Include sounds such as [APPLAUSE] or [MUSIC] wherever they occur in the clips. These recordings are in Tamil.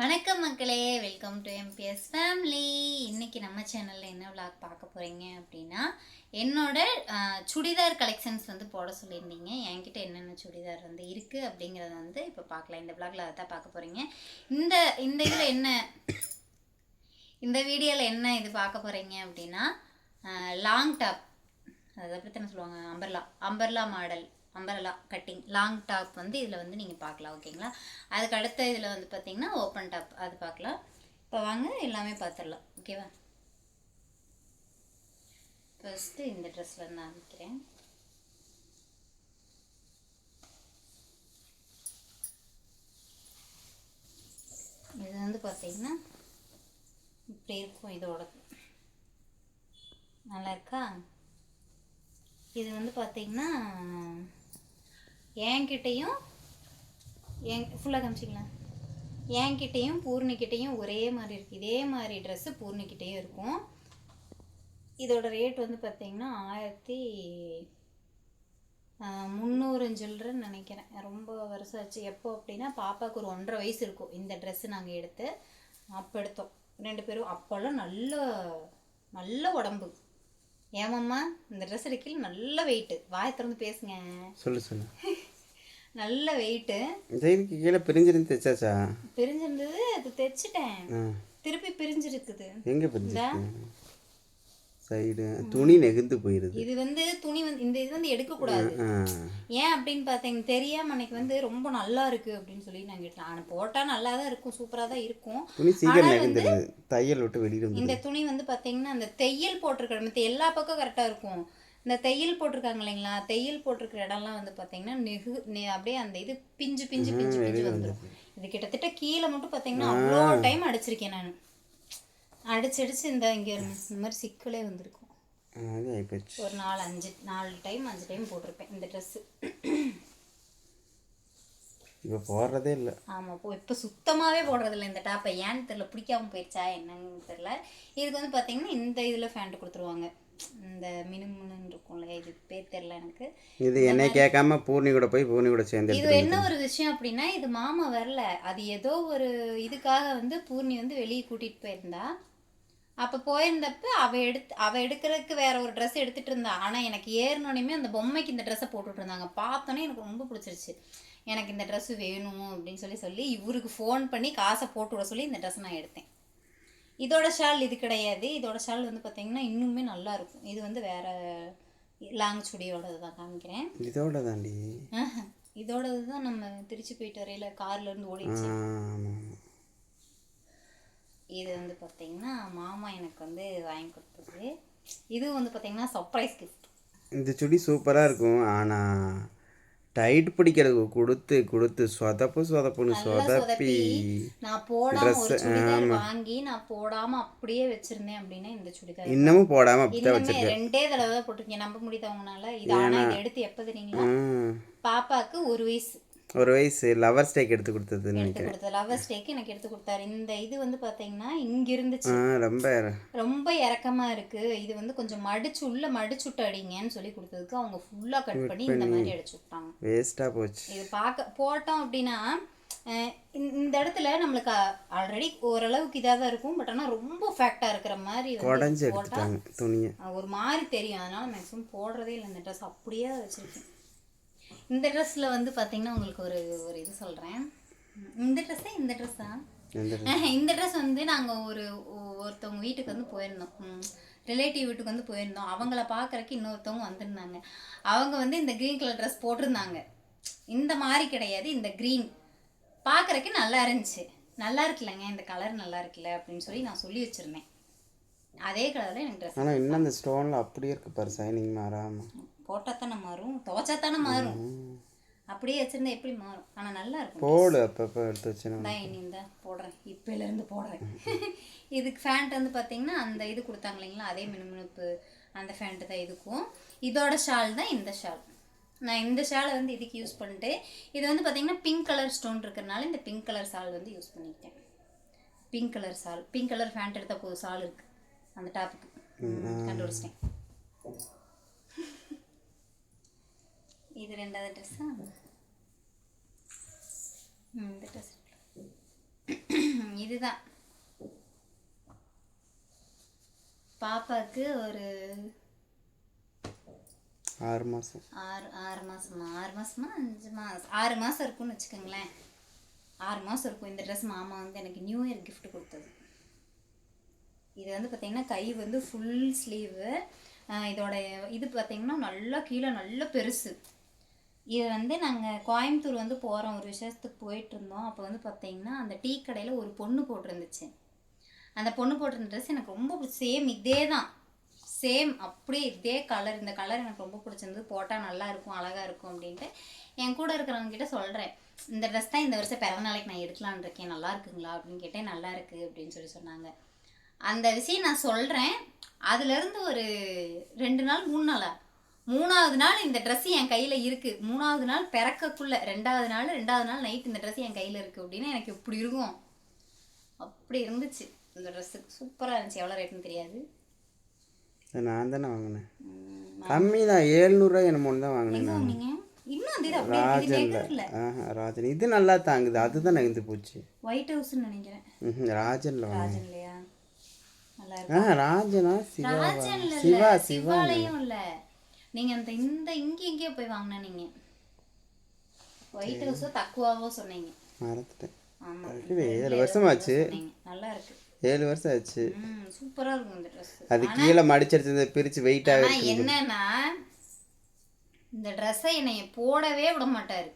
வணக்கம் மக்களே. வெல்கம் டு எம்பிஎஸ் ஃபேமிலி இன்றைக்கி நம்ம சேனலில் என்ன விளாக் பார்க்க போகிறீங்க அப்படின்னா என்னோட சுடிதார் கலெக்ஷன்ஸ் வந்து போட சொல்லியிருந்தீங்க. என்கிட்ட என்னென்ன சுடிதார் வந்து இருக்குது அப்படிங்கிறத வந்து இப்போ பார்க்கலாம். இந்த விளாகில் அதை தான் பார்க்க போகிறீங்க இந்த இந்த இதில் என்ன இந்த வீடியோவில் என்ன இது பார்க்க போகிறீங்க அப்படின்னா லாங் டாப் அதை பற்றி என்ன சொல்லுவாங்க umbrella umbrella model umbrella cutting long top வந்து இதில் வந்து நீங்கள் பார்க்கலாம் ஓகேங்களா அதுக்கு அடுத்த இதில் வந்து பார்த்திங்கன்னா ஓப்பன் டாப் அது பார்க்கலாம். இப்போ வாங்க எல்லாமே பார்த்துடலாம் ஓகேவா ஃபஸ்ட்டு இந்த ட்ரெஸ்ஸில் இருந்து ஆரம்பிக்கிறேன். இது வந்து பார்த்தீங்கன்னா இப்படி இருக்கும் இதோட. நல்லா இருக்கா? இது வந்து பார்த்தீங்கன்னா என்கிட்டையும் என் ஃபுல்லாக காமிச்சிங்களா என்கிட்டையும் பூர்ணிக்கிட்டேயும் ஒரே மாதிரி இருக்குது இதே மாதிரி ட்ரெஸ்ஸு பூர்ணிக்கிட்டேயும் இருக்கும். இதோட ரேட் வந்து பார்த்திங்கன்னா ஆயிரத்தி முந்நூறு சில்லறன்னு நினைக்கிறேன். ரொம்ப வருஷம் ஆச்சு. எப்போ அப்படின்னா பாப்பாவுக்கு ஒரு ஒன்றரை வயசு இருக்கும். இந்த ட்ரெஸ்ஸு நாங்கள் எடுத்து அப்போ எடுத்தோம். ரெண்டு பேரும் அப்போல்லாம் நல்ல நல்ல உடம்பு. ஏமாம்மா இந்த ட்ரெஸ் எடுக்கல நல்ல வெயிட்டு வாயை திறந்து பேசுங்க. சொல்லு சொல்லு. [LAUGHS] நல்ல வெயிட்டு ஜெயிலுக்கு கீழே பிரிஞ்சிருந்து தைச்சாச்சா? பிரிஞ்சிருந்தது அது தைச்சிட்டேன். திருப்பி பிரிஞ்சிருக்குது. எங்கே பிரிஞ்சிருக்கு? சைடு துணி நெகுந்து போயிடுது இது வந்து துணி வந்து இந்த இது வந்து எடுக்கக்கூடாது. ஏன் அப்படின்னு பார்த்தீங்க தெரியாம அன்னைக்கு வந்து ரொம்ப நல்லா இருக்கு அப்படின்னு சொல்லி நான் கேட்டேன். ஆனால் போட்டால் நல்லா தான் இருக்கும் சூப்பராக தான் இருக்கும். துணி சீக்கிரம் நெகுந்துருது தையல் விட்டு வெளியில் இந்த துணி வந்து பார்த்தீங்கன்னா அந்த தையல் போட்டிருக்கிற மத்த எல்லா பக்கம் கரெக்டாக இருக்கும். இந்த தையல் போட்டிருக்காங்க இல்லைங்களா? தையல் போட்டிருக்கிற இடம்லாம் வந்து பார்த்தீங்கன்னா நெகு அப்படியே அந்த இது பிஞ்சு பிஞ்சு பிஞ்சு பிஞ்சு வந்துடும் இது கிட்டத்தட்ட கீழே மட்டும் பார்த்தீங்கன்னா அவ்வளோ டைம் அடிச்சிருக்கேன் நான். அடிச்சு அடிச்சு இந்த இங்கே இந்த மாதிரி சிக்கலே வந்திருக்கும். அது ஆயிப்போச்சு ஒரு நாலு அஞ்சு நாலு டைம் அஞ்சு டைம் போட்டிருப்பேன் இந்த ட்ரெஸ்ஸு இப்போ போடுறதே இல்லை. ஆமாம் போ இப்போ சுத்தமாகவே போடுறதில்ல இந்த டாப்பை ஏன்னு தெரில பிடிக்காம போயிடுச்சா என்னன்னு தெரில இதுக்கு வந்து பார்த்தீங்கன்னா இந்த இதில் ஃபேண்ட் கொடுத்துருவாங்க. இந்த மினுமினுன்னு இருக்கும்ல இது பேர் தெரில எனக்கு. இது என்னை கேட்காம பூர்ணி கூட போய் பூர்ணி கூட சேர்ந்து இது என்ன ஒரு விஷயம் அப்படின்னா இது மாமா வரல. அது ஏதோ ஒரு இதுக்காக வந்து பூர்ணி வந்து வெளியே கூட்டிகிட்டு போயிருந்தா அப்போ போயிருந்தப்ப அவ எடுத்து அவ எடுக்கிறதுக்கு வேற ஒரு ட்ரெஸ் எடுத்துட்டு இருந்தா. ஆனால் எனக்கு ஏறினோடனே அந்த பொம்மைக்கு இந்த ட்ரெஸ்ஸை போட்டுட்டு இருந்தாங்க பார்த்தோன்னே எனக்கு ரொம்ப பிடிச்சிருச்சு. எனக்கு இந்த ட்ரெஸ் வேணும் அப்படின்னு சொல்லி சொல்லி இவருக்கு ஃபோன் பண்ணி காசை போட்டு விட சொல்லி இந்த ட்ரெஸ் நான் எடுத்தேன். இதோட ஷால் இது கிடையாது. இதோட ஷால் வந்து பார்த்தீங்கன்னா இன்னுமே நல்லா இருக்கும். இது வந்து வேற லாங் சுடியோடது தான் காமிக்கிறேன். இதோட தாண்டி ஆஹா. இதோடது தான் நம்ம திருச்சி போயிட்டு வரையில கார்ல இருந்து ஆமாம் இது வந்து பார்த்தீங்கன்னா மாமா எனக்கு வந்து வாங்கி கொடுத்தது. இது வந்து பார்த்தீங்கன்னா சர்ப்ரைஸ் கிஃப்ட் இந்த சுடி சூப்பராக இருக்கும். ஆனால் டைட் பிடிக்கிறது கொடுத்து கொடுத்து சொதப்பு சொதப்புன்னு சொதப்பி நான் போடாம வாங்கி நான் போடாம அப்படியே வச்சிருந்தேன் அப்படின்னா இந்த சுடிதார் இன்னமும் போடாமல் அப்படி தான் இன்னுமே ரெண்டே தடவை போட்டிருக்கேன். நம்ப முடியுதா உங்களால இது ஆனா இதை எடுத்து எப்போ தெரியுங்களா. பாப்பாக்கு ஒரு வயசு. ஒரு வயசு லவர் ஸ்டேக் எடுத்து கொடுத்ததுன்னு எடுத்து கொடுத்தது. லவர் ஸ்டேக்கு எனக்கு எடுத்து கொடுத்தாரு. இந்த இது வந்து பார்த்தீங்கன்னா இங்க இருந்துச்சு. ரொம்ப ரொம்ப இறக்கமா இருக்கு. இது வந்து கொஞ்சம் மடிச்சு உள்ள மடிச்சு விட்டு அடிங்கன்னு சொல்லி கொடுத்ததுக்கு அவங்க ஃபுல்லா கட் பண்ணி இந்த மாதிரி அடிச்சு விட்டாங்க. வேஸ்ட்டாக போச்சு. இது பார்க்க போட்டோம் அப்படின்னா இந்த- இடத்துல நம்மளுக்கு ஆல்ரெடி ஓரளவுக்கு இதாக தான் இருக்கும். பட் ஆனால் ரொம்ப ஃபேக்டாக இருக்கிற மாதிரி உடஞ்சி எடுத்துட்டாங்க துணியை. ஒரு மாதிரி தெரியும். அதனால மேக்ஸிமம் போடுறதே இல்லை. இந்த ட்ரெஸ் அப்படியே வச்சிருக்கேன். இந்த ட்ரெஸ்ஸில் வந்து பார்த்தீங்கன்னா உங்களுக்கு ஒரு ஒரு இது சொல்கிறேன் இந்த ட்ரெஸ்ஸே இந்த ட்ரெஸ் தான் இந்த ட்ரெஸ் வந்து நாங்கள் ஒரு ஒருத்தவங்க வீட்டுக்கு வந்து போயிருந்தோம். ரிலேட்டிவ் வீட்டுக்கு வந்து போயிருந்தோம். அவங்கள பார்க்கறக்கு இன்னொருத்தவங்க வந்திருந்தாங்க. அவங்க வந்து இந்த க்ரீன் கலர் ட்ரெஸ் போட்டிருந்தாங்க. இந்த மாதிரி கிடையாது இந்த க்ரீன் பார்க்கறக்கு நல்லா இருந்துச்சு. நல்லா இருக்குல்லங்க இந்த கலர் நல்லா இருக்குல்ல அப்படின்னு சொல்லி நான் சொல்லி வச்சுருந்தேன். அதே கலரில் எனக்கு ட்ரெஸ் ஆனால் இன்னும் அந்த ஸ்டோனில் அப்படியே இருக்கு பாரு சைனிங் மாறாமல் போட்டால் மாறும்? துவைச்சா தானே மாறும் அப்படியே வச்சுருந்தா எப்படி மாறும்? ஆனால் நல்லா இருக்கும். போடு அப்பப்போ எடுத்து வச்சுனா இனி இந்த போடுறேன். இப்போலேருந்து போடுறேன். [LAUGHS] இதுக்கு ஃபேண்ட் வந்து பார்த்தீங்கன்னா அந்த இது கொடுத்தாங்க இல்லைங்களா? அதே மினுமினுப்பு அந்த ஃபேண்ட்டு தான் இதுக்கும். இதோட ஷால் தான் இந்த ஷால் நான் இந்த ஷாலை வந்து இதுக்கு யூஸ் பண்ணிட்டு இது வந்து பார்த்தீங்கன்னா பிங்க் கலர் ஸ்டோன் இருக்கிறனால இந்த பிங்க் கலர் ஷால் வந்து யூஸ் பண்ணிக்கிட்டேன். Pink colour shawl pink colour pant எடுத்த போது ஷால் இருக்குது அந்த டாப்புக்கு கண்டுபிடிச்சிட்டேன். இது ரெண்டாவது ட்ரெஸ்ஸா இந்த ட்ரெஸ் இதுதான் பாப்பாவுக்கு ஒரு ஆறு மாதம் ஆறு ஆறு மாசமா? ஆறு மாசமா? அஞ்சு மாசம். ஆறு மாசம் இருக்கும்னு வச்சுக்கோங்களேன். ஆறு மாசம் இருக்கும் இந்த ட்ரெஸ் மாமா வந்து எனக்கு நியூ இயர் gift கொடுத்தது. இது வந்து பார்த்தீங்கன்னா கை வந்து ஃபுல் ஸ்லீவு இதோட இது பார்த்தீங்கன்னா நல்லா கீழே நல்லா பெருசு. இது வந்து நாங்கள் கோயம்புத்தூர் வந்து போகிறோம் ஒரு விஷயத்துக்கு போயிட்டு இருந்தோம் அப்போ வந்து பார்த்தீங்கன்னா அந்த டீ கடையில் ஒரு பொண்ணு போட்டிருந்துச்சு. அந்த பொண்ணு போட்டிருந்த ட்ரெஸ் எனக்கு ரொம்ப சேம் இதே தான். சேம் அப்படியே இதே கலர் இந்த கலர் எனக்கு ரொம்ப பிடிச்சிருந்தது. போட்டால் நல்லா இருக்கும் அழகாக இருக்கும் அப்படின்ட்டு என் கூட இருக்கிறவங்க கிட்ட சொல்கிறேன் இந்த ட்ரெஸ் தான் இந்த வருஷம் பிறந்த நாளைக்கு நான் எடுக்கலான் இருக்கேன். நல்லா இருக்குங்களா அப்படின்னு கேட்டேன். நல்லா இருக்குது அப்படின்னு சொல்லி சொன்னாங்க. அந்த விஷயம் நான் சொல்கிறேன் அதுலேருந்து ஒரு ரெண்டு நாள் மூணு நாளாக மூணாவது நாள் இந்த ட்ரெஸ் என் கையில் இருக்குது மூணாவது நாள் பிறக்கக்குள்ள. ரெண்டாவது நாள் ரெண்டாவது நாள் நைட் இந்த ட்ரெஸ் என் கையில் இருக்குது அப்படின்னு எனக்கு எப்படி இருக்கும். அப்படி இருந்துச்சு இந்த ட்ரெஸ்ஸு சூப்பராக இருந்துச்சு. எவ்வளோ ரேட்டுன்னு தெரியாது. நான் தானே வாங்கினேன். கம்மி தான். ஏழ்நூறுவா என்னமோன்னு தான் வாங்கினேன் ராஜன் இது நல்லா தாங்குது. அதுதான் நகர்ந்து போச்சு. ஒயிட் ஹவுஸ்னு நினைக்கிறேன். ராஜன்ல வாங்கினேன். ராஜன் இல்லையா நல்லா இருக்கு ஆ ராஜனா? சிவா சிவா சிவா சிவாலயம் இல்ல. நீங்க அந்த இந்த இங்க எங்கேயோ போய் வாங்கின நீங்க ஒயிட் ஹவுஸோ தக்குவாவோ சொன்னீங்க. மறந்துட்டேன். ஆமா. இது ஏழு வருஷமாச்சு? நல்லா இருக்கு. ஏழு வருஷம் ஆச்சு. சூப்பரா இருக்கும் இந்த ட்ரெஸ் அது கீழே மடிச்சடிச்சது பிரிச்சு வெயிட்டாக ஆனா என்னன்னா இந்த ட்ரெஸ்ஸை என்னைய போடவே விட மாட்டாரு.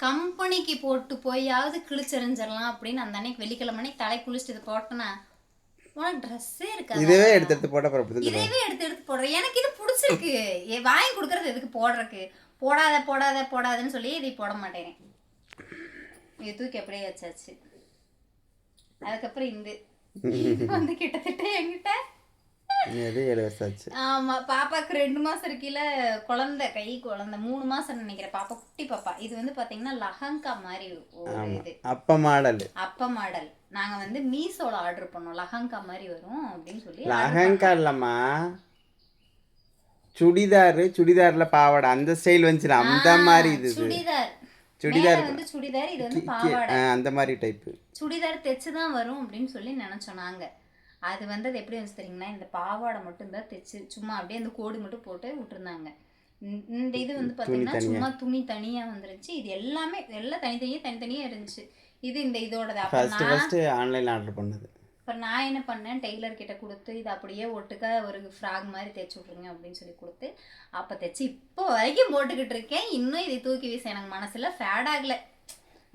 கம்பெனிக்கு போட்டு போயாவது கிழிச்செறிஞ்சிடலாம் அப்படின்னு அந்த அன்னைக்கு வெள்ளிக்கிழமை அன்னைக்கு தலை குளிச்சுட்டு இது போட்டேன்னா உனக்கு ட்ரெஸ்ஸே இருக்காது? இதுவே எடுத்து எடுத்து அப்படி தான் இதேவே எடுத்து எடுத்து போடுறேன் எனக்கு இது பிடிச்சிருக்கு. ஏ, வாங்கி கொடுக்கறது எதுக்கு போடுறக்கு போடாத போடாத போடாதன்னு சொல்லி இதை போட மாட்டேன். இது தூக்கி அப்படியே வச்சாச்சு. அதுக்கப்புறம் இந்த. [LAUGHS] வந்து கிட்டத்தட்ட என்கிட்ட இது ஏழு வருஷம் ஆச்சு. ஆமா பாப்பாக்கு ரெண்டு மாசம் இருக்கையில குழந்தை கை குழந்தை மூணு மாசம் நினைக்கிறேன். பாப்பா குட்டி பாப்பா. இது வந்து பாத்தீங்கன்னா லஹங்கா மாதிரி இது. அப்ப மாடல். அப்ப மாடல். நாங்க வந்து மீசோல ஆர்டர் பண்ணோம். லஹங்கா மாதிரி வரும் அப்படின்னு சொல்லி லஹங்கா இல்லம்மா. சுடிதார் சுடிதார்ல பாவாடை. அந்த ஸ்டைல் வந்துச்சு. அந்த மாதிரி இது. சுடிதார். சுடிதார் வந்து சுடிதார் இது வந்து பாவாடை. அந்த மாதிரி டைப்பு சுடிதார் தைச்சு தான் வரும் அப்படின்னு சொல்லி நினைச்சோம் நாங்க. அது வந்து அது எப்படி வந்து தெரியுங்களா? இந்த பாவாடை மட்டும் தான் தைச்சு சும்மா அப்படியே அந்த கோடு மட்டும் போட்டு விட்டுருந்தாங்க. இந்த- இது வந்து பார்த்தீங்கன்னா சும்மா துணி தனியா வந்துருச்சு. இது எல்லாமே எல்லாம் தனித்தனியா தனித்தனியா இருந்துச்சு. இது இந்த இதோடது. ஃபர்ஸ்ட் ஃபர்ஸ்ட் ஆன்லைன்ல ஆர்டர் பண்ணது. அப்புறம் நான் என்ன பண்ணேன்? டெய்லர் கிட்ட கொடுத்து இது அப்படியே ஒட்டுக்கா ஒரு ஃப்ராக் மாதிரி தைச்சு விட்ருங்க அப்படின்னு சொல்லி கொடுத்து அப்போ தைச்சு இப்போ வரைக்கும் போட்டுக்கிட்டு இருக்கேன். இன்னும் இதை தூக்கி வீச எனக்கு மனசுல ஃபேட் ஆகல.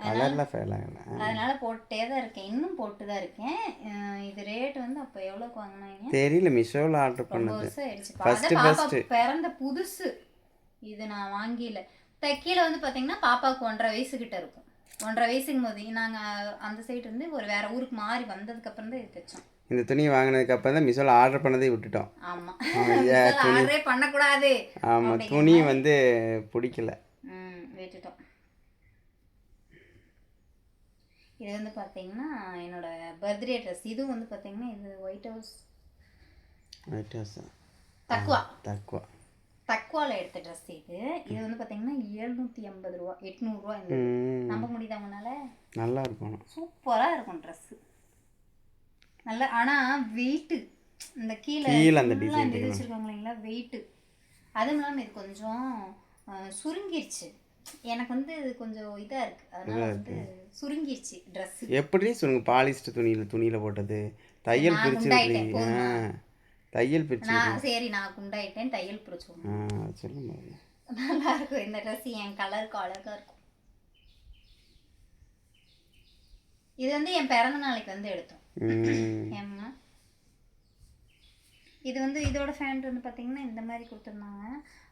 கலர்ல ஃபேல் ஆகல. அதனால போட்டுட்டே தான் இருக்கேன். இன்னும் போட்டு தான் இருக்கேன். இது ரேட் வந்து அப்போ எவ்வளோக்கு வாங்கினாங்க? தெரியல மிஷோவில் ஆர்டர் பண்ணது. வருஷம் ஆயிடுச்சு. பாப்பா first. பிறந்த புதுசு. இது நான் வாங்கியில. தைக்கீழ வந்து பாத்தீங்கன்னா பாப்பாவுக்கு ஒன்றரை வயசு கிட்ட இருக்கும். ஒன்றரை வயசுக்கும் போது நாங்க அந்த சைடு இருந்து ஒரு வேற ஊருக்கு மாறி வந்ததுக்கு அப்புறம் தான் இது தைச்சோம். இந்த துணி வாங்கினதுக்கு அப்புறம் தான் மிஷோவில் ஆர்டர் பண்ணதே விட்டுட்டோம். ஆமா. ஐயா, ஆர்டரே பண்ணக்கூடாது. ஆமாம் துணி வந்து பிடிக்கல. ம் விட்டுட்டோம். இது வந்து பாத்தீங்கன்னா என்னோட பர்த்டே ட்ரெஸ் இதுவும் வந்து பாத்தீங்கன்னா இது ஒயிட் ஹவுஸ் ஒயிட் ஹவுஸ் தக்குவா தக்குவா தக்குவால எடுத்த ட்ரெஸ் இது. இது வந்து பாத்தீங்கன்னா எழுநூத்தி எண்பது ரூபா எட்நூறுரூவா இந்த நம்ப முடியுதா உங்களால? நல்லா இருக்கும். சூப்பராக இருக்கும் ட்ரெஸ்ஸு நல்ல ஆனால் வெயிட்டு இந்த கீழே அந்த வச்சுருக்காங்க இல்லைங்களா? வெயிட்டு அதுவும் இல்லாமல் இது கொஞ்சம் அஹ், சுருங்கிருச்சு. எனக்கு வந்து இது கொஞ்சம் இதாக இருக்குது அதனால வந்து சுருங்கிருச்சு ட்ரெஸ்ஸு எப்படி சொல்லுங்க பாலிஸ்டர் துணியில் துணியில் போட்டது. தையல் பிரிச்சு தையல் பிரிச்சு நான் சரி நான் குண்டாயிட்டேன் தையல் பிடிச்சோம் ஆ சொல்லுங்க நல்லா இருக்கும் இந்த ட்ரெஸ் என் கலருக்கு அழகாக இருக்கும். இது வந்து என் பிறந்த நாளைக்கு வந்து எடுத்தோம். ஏம்மா? இது வந்து இதோட ஃபேண்ட் வந்து பார்த்தீங்கன்னா இந்த மாதிரி கொடுத்துருந்தாங்க.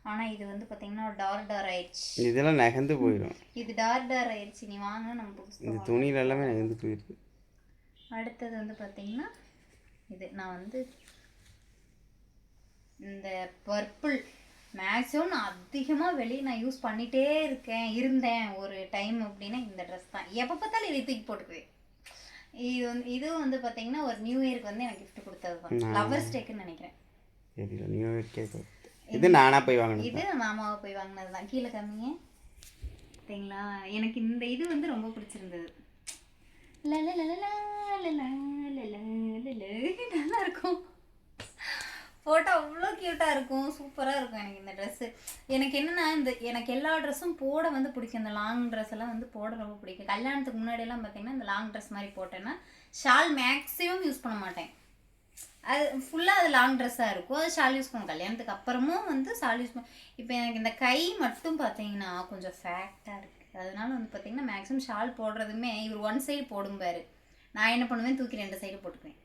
ஆனால் இது வந்து பார்த்தீங்கன்னா டார் டார் ஆயிடுச்சு. இதெல்லாம் நகர்ந்து போயிடும் இது டார் டார் ஆயிடுச்சு. நீ வாங்க நம்ம இந்த துணியில எல்லாமே நகர்ந்து போயிருக்கு. அடுத்தது வந்து பார்த்தீங்கன்னா இது நான் வந்து இந்த பர்பிள். மேக்ஸிமம் நான் அதிகமாக வெளியே நான் யூஸ் பண்ணிகிட்டே இருக்கேன் இருந்தேன் ஒரு டைம் அப்படின்னா இந்த ட்ரெஸ் தான். எப்போ பார்த்தாலும் இதை தூக்கி போட்டுக்குவேன். இது வந்து இதுவும் வந்து பாத்தீங்கன்னா ஒரு நியூ இயருக்கு வந்து எனக்கு கிஃப்ட் கொடுத்தது தான் லவர்ஸ் டேக்குன்னு நினைக்கிறேன் நியூ இயர் கேக் இது நானாக போய் வாங்கினது இது மாமாவை போய் வாங்கினது தான் கீழே கம்மியே பார்த்தீங்களா எனக்கு இந்த இது வந்து ரொம்ப பிடிச்சிருந்தது நல்லா இருக்கும் போட்டால் அவ்வளோ க்யூட்டாக இருக்கும். சூப்பராக இருக்கும் எனக்கு இந்த ட்ரெஸ்ஸு எனக்கு என்னென்னா இந்த எனக்கு எல்லா ட்ரெஸ்ஸும் போட வந்து பிடிக்கும். இந்த லாங் ட்ரெஸ் எல்லாம் வந்து போட ரொம்ப பிடிக்கும். கல்யாணத்துக்கு முன்னாடியெல்லாம் பார்த்தீங்கன்னா இந்த லாங் ட்ரெஸ் மாதிரி போட்டேன்னா ஷால் மேக்ஸிமம் யூஸ் பண்ண மாட்டேன். அது ஃபுல்லாக அது லாங் ட்ரெஸ்ஸாக இருக்கும். அது ஷால் யூஸ் பண்ணும் கல்யாணத்துக்கு அப்புறமும் வந்து ஷால் யூஸ் பண்ண இப்போ எனக்கு இந்த கை மட்டும் பார்த்தீங்கன்னா கொஞ்சம் ஃபேக்டாக இருக்குது அதனால வந்து பார்த்தீங்கன்னா மேக்ஸிமம் ஷால் போடுறதுமே இவர் ஒன் சைடு போடும்பாரு. நான் என்ன பண்ணுவேன் தூக்கி ரெண்டு சைடு போட்டுக்குவேன்.